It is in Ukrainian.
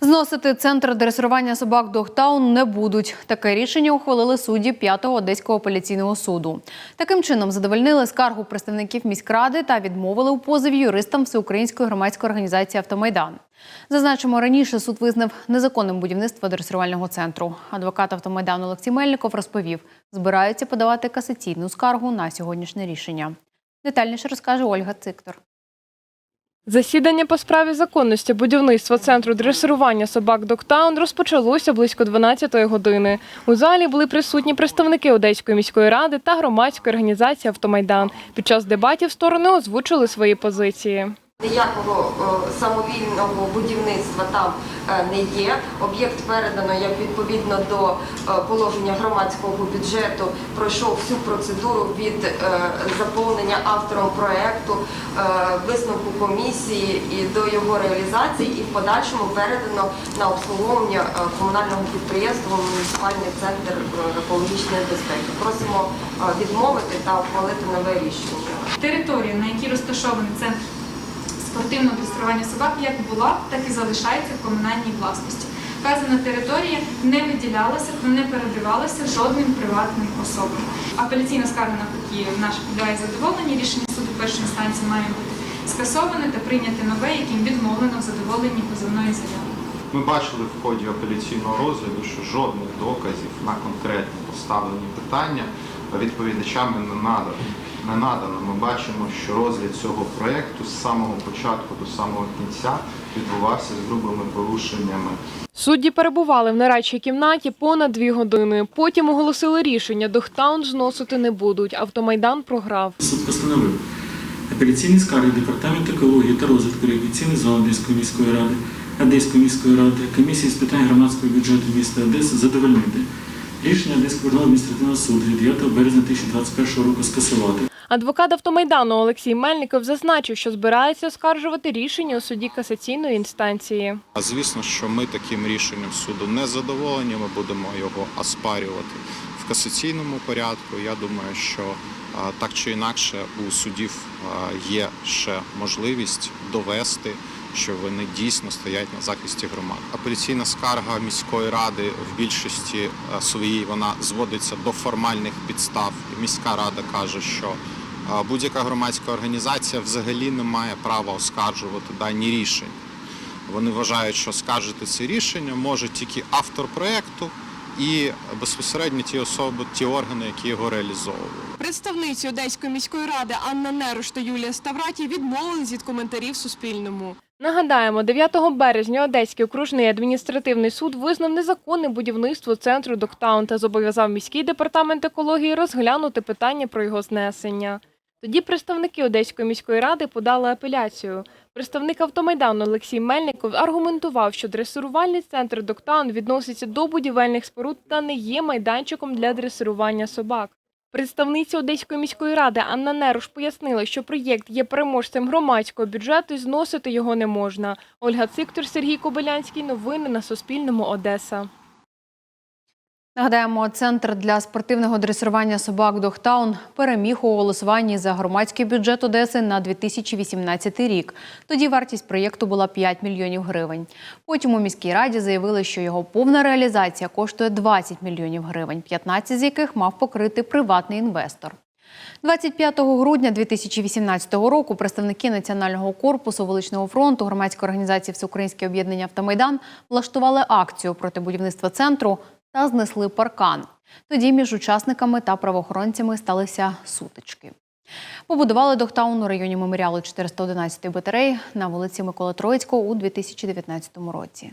Зносити центр дресирування собак Догтаун не будуть. Таке рішення ухвалили судді 5-го Одеського апеляційного суду. Таким чином задовольнили скаргу представників міськради та відмовили у позові юристам Всеукраїнської громадської організації Автомайдан. Зазначимо, раніше суд визнав незаконним будівництво дресирувального центру. Адвокат Автомайдану Олексій Мельников розповів, збираються подавати касаційну скаргу на сьогоднішнє рішення. Детальніше розкаже Ольга Циктор. Засідання по справі законності будівництва центру дресирування собак Доктаун розпочалося близько 12-ї години. У залі були присутні представники Одеської міської ради та громадської організації Автомайдан. Під час дебатів сторони озвучили свої позиції. Ніякого е, самовільного будівництва там е, не є. Об'єкт передано як відповідно до е, положення громадського бюджету. Пройшов всю процедуру від заповнення автором проекту, висновку комісії і до його реалізації, і в подальшому передано на обслуговування комунального підприємства муніципальний центр екологічної безпеки. Просимо відмовити та ухвалити нове рішення. Територія, на якій розташований центр спортивного дресирування собак, як була, так і залишається в комунальній власності. Вказана територія не виділялася та не передавалася жодним приватним особам. Апеляційна скарга навпаки наша підлягає задоволення. Рішення суду першої інстанції має бути скасоване та прийняте нове, яким відмовлено в задоволенні позовної заяви. Ми бачили в ході апеляційного розгляду, що жодних доказів на конкретні поставлені питання відповідачами не надано. Не надано. Ми бачимо, що розгляд цього проєкту з самого початку до самого кінця відбувався з грубими порушеннями Судді перебували в нарадчій кімнаті понад дві години. Потім оголосили рішення, Догтаун зносити не будуть. Автомайдан програв. Суд постановив апеляційні скарги Департаменту екології та розвитку рекреаційних зон Одеської міської ради, Одеської міської ради, комісії з питань громадського бюджету міста Одеси задовольнити. Рішення Одеського адміністративного суду від 9 березня 2021 року скасувати. Адвокат автомайдану Олексій Мельников зазначив, що збирається оскаржувати рішення у суді касаційної інстанції. Звісно, що ми таким рішенням суду не задоволені. Ми будемо його оспарювати в касаційному порядку. Я думаю, що так чи інакше у судів є ще можливість довести, що вони дійсно стоять на захисті громад. Апеляційна скарга міської ради в більшості своїй вона зводиться до формальних підстав. Міська рада каже, що будь-яка громадська організація взагалі не має права оскаржувати дані рішення. Вони вважають, що скаржити це рішення може тільки автор проекту і безпосередньо ті особи, ті органи, які його реалізовували. Представниці Одеської міської ради Анна Нерош та Юлія Ставраті відмовились від коментарів Суспільному. Нагадаємо, 9 березня Одеський окружний адміністративний суд визнав незаконне будівництво центру Доктаун та зобов'язав міський департамент екології розглянути питання про його знесення. Тоді представники Одеської міської ради подали апеляцію. Представник автомайдану Олексій Мельников аргументував, що дресирувальний центр Доктаун відноситься до будівельних споруд та не є майданчиком для дресирування собак. Представниця Одеської міської ради Анна Неруш пояснила, що проєкт є переможцем громадського бюджету і зносити його не можна. Ольга Циктор, Сергій Кобилянський. Новини на Суспільному. Одеса. Нагадаємо, центр для спортивного дресирування собак Догтаун переміг у голосуванні за громадський бюджет Одеси на 2018 рік. Тоді вартість проєкту була 5 мільйонів гривень. Потім у міській раді заявили, що його повна реалізація коштує 20 мільйонів гривень, 15 з яких мав покрити приватний інвестор. 25 грудня 2018 року представники Національного корпусу Величного фронту громадської організації Всеукраїнське об'єднання Автомайдан влаштували акцію проти будівництва центру та знесли паркан. Тоді між учасниками та правоохоронцями сталися сутички. Побудували Дохтаун у районі меморіалу 411 батарей на вулиці Микола Троїцького у 2019 році.